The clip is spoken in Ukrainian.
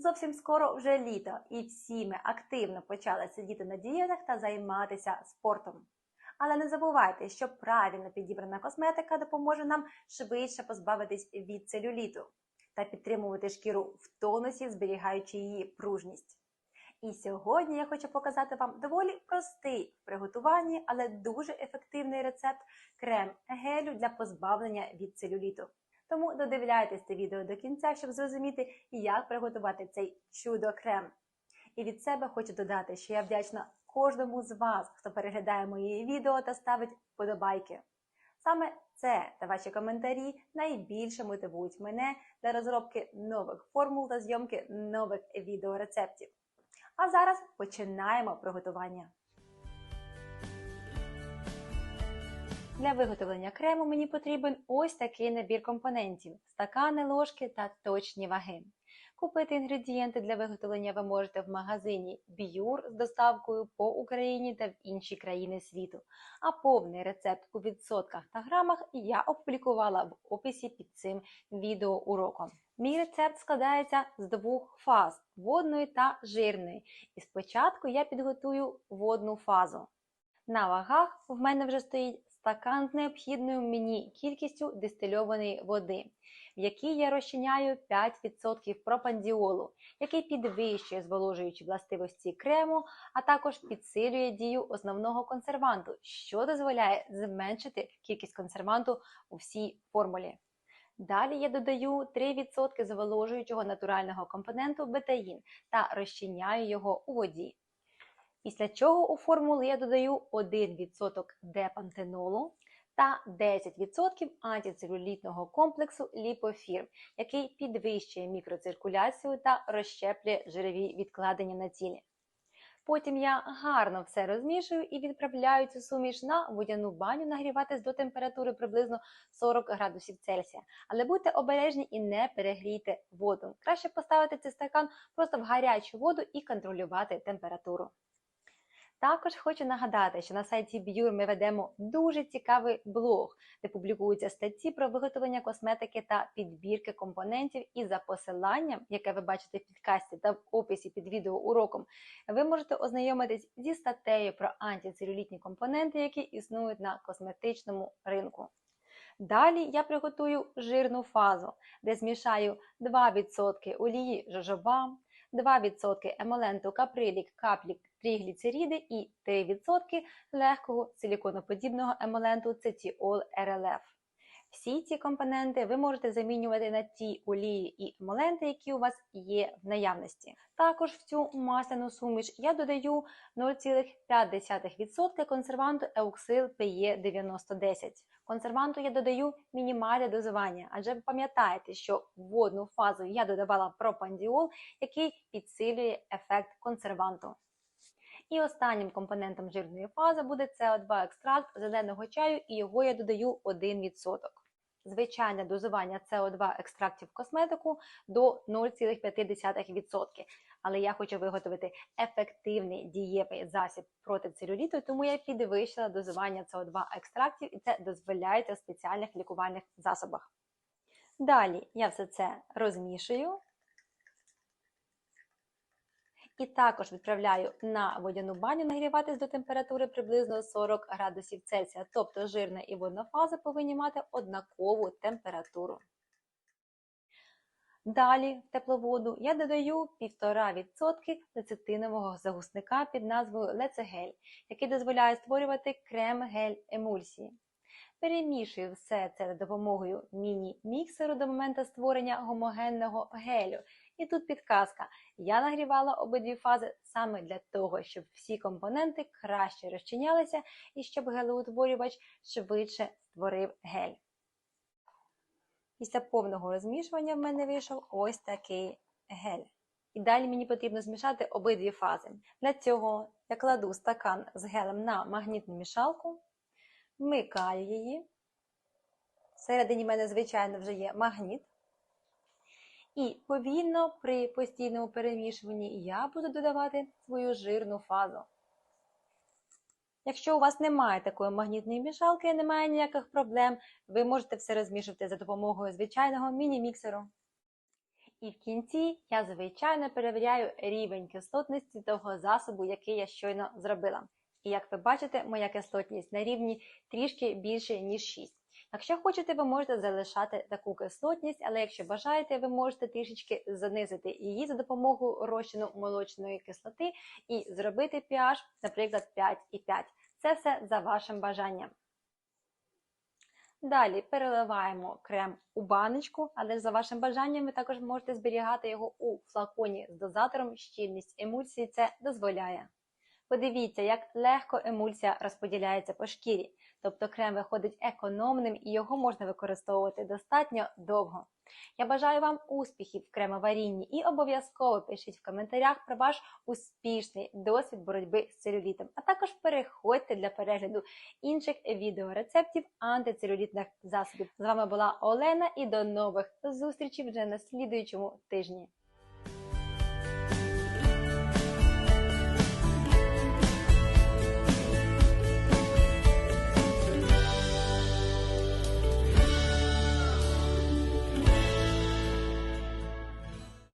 Зовсім скоро вже літо, і всі ми активно почали сидіти на дієтах та займатися спортом. Але не забувайте, що правильно підібрана косметика допоможе нам швидше позбавитись від целюліту та підтримувати шкіру в тонусі, зберігаючи її пружність. І сьогодні я хочу показати вам доволі простий в приготуванні, але дуже ефективний рецепт крем гелю для позбавлення від целюліту. Тому додивляйтесь це відео до кінця, щоб зрозуміти, як приготувати цей чудо-крем. І від себе хочу додати, що я вдячна кожному з вас, хто переглядає мої відео та ставить вподобайки. Саме це та ваші коментарі найбільше мотивують мене для розробки нових формул та зйомки нових відеорецептів. А зараз починаємо приготування. Для виготовлення крему мені потрібен ось такий набір компонентів: стакани, ложки та точні ваги. Купити інгредієнти для виготовлення ви можете в магазині Біюр з доставкою по Україні та в інші країни світу. А повний рецепт у відсотках та грамах я опублікувала в описі під цим відеоуроком. Мій рецепт складається з двох фаз водної та жирної. І спочатку я підготую водну фазу. На вагах в мене вже стоїть стакан з необхідною мені кількістю дистильованої води, в якій я розчиняю 5% пропандіолу, який підвищує зволожуючі властивості крему, а також підсилює дію основного консерванту, що дозволяє зменшити кількість консерванту у всій формулі. Далі я додаю 3% зволожуючого натурального компоненту бетаїн та розчиняю його у воді. Після чого у формулу я додаю 1% депантенолу та 10% антицелюлітного комплексу ліпофірм, який підвищує мікроциркуляцію та розщеплює жирові відкладення на тілі. Потім я гарно все розмішую і відправляю цю суміш на водяну баню нагріватись до температури приблизно 40 градусів Цельсія. Але будьте обережні і не перегрійте воду. Краще поставити цей стакан просто в гарячу воду і контролювати температуру. Також хочу нагадати, що на сайті Б'юр ми ведемо дуже цікавий блог, де публікуються статті про виготовлення косметики та підбірки компонентів. І за посиланням, яке ви бачите в підкасті та в описі під відеоуроком, ви можете ознайомитись зі статтею про антицелюлітні компоненти, які існують на косметичному ринку. Далі я приготую жирну фазу, де змішаю 2% олії жожоба, 2% емоленту каприлік каплік трігліцеріди і 3% легкого силіконоподібного емоленту цетіол РЛФ. Всі ці компоненти ви можете замінювати на ті олії і емоленти, які у вас є в наявності. Також в цю масляну суміш я додаю 0,5% консерванту еуксил PE 9010. Консерванту я додаю мінімальне дозування, адже ви пам'ятаєте, що в водну фазу я додавала пропандіол, який підсилює ефект консерванту. І останнім компонентом жирної фази буде СО2 екстракт зеленого чаю, і його я додаю 1%. Звичайне дозування СО2 екстрактів в косметику до 0,5%. Але я хочу виготовити ефективний дієвий засіб проти целюліту, тому я підвищила дозування СО2 екстрактів, і це дозволяється в спеціальних лікувальних засобах. Далі я все це розмішую. І також відправляю на водяну баню нагріватись до температури приблизно 40 градусів Цельсія, тобто жирна і водна фаза повинні мати однакову температуру. Далі в тепловоду я додаю 1,5% лецитинового загусника під назвою Лецегель, який дозволяє створювати крем-гель емульсії. Перемішую все це за допомогою міні-міксеру до моменту створення гомогенного гелю. І тут підказка. Я нагрівала обидві фази саме для того, щоб всі компоненти краще розчинялися і щоб гелеутворювач швидше створив гель. Після повного розмішування в мене вийшов ось такий гель. І далі мені потрібно змішати обидві фази. Для цього я кладу стакан з гелем на магнітну мішалку, вмикаю її. Всередині в мене, звичайно, вже є магніт. І повільно при постійному перемішуванні я буду додавати свою жирну фазу. Якщо у вас немає такої магнітної мішалки, немає ніяких проблем, ви можете все розмішувати за допомогою звичайного міні-міксеру. І в кінці я звичайно перевіряю рівень кислотності того засобу, який я щойно зробила. І як ви бачите, моя кислотність на рівні трішки більше, ніж 6. Якщо хочете, ви можете залишати таку кислотність, але якщо бажаєте, ви можете трішечки занизити її за допомогою розчину молочної кислоти і зробити pH, наприклад, 5,5. Це все за вашим бажанням. Далі переливаємо крем у баночку, але за вашим бажанням ви також можете зберігати його у флаконі з дозатором. Щільність емульсії це дозволяє. Подивіться, як легко емульсія розподіляється по шкірі, тобто крем виходить економним і його можна використовувати достатньо довго. Я бажаю вам успіхів в кремоварінні і обов'язково пишіть в коментарях про ваш успішний досвід боротьби з целюлітом, а також переходьте для перегляду інших відеорецептів антицелюлітних засобів. З вами була Олена і до нових зустрічей вже на слідуючому тижні.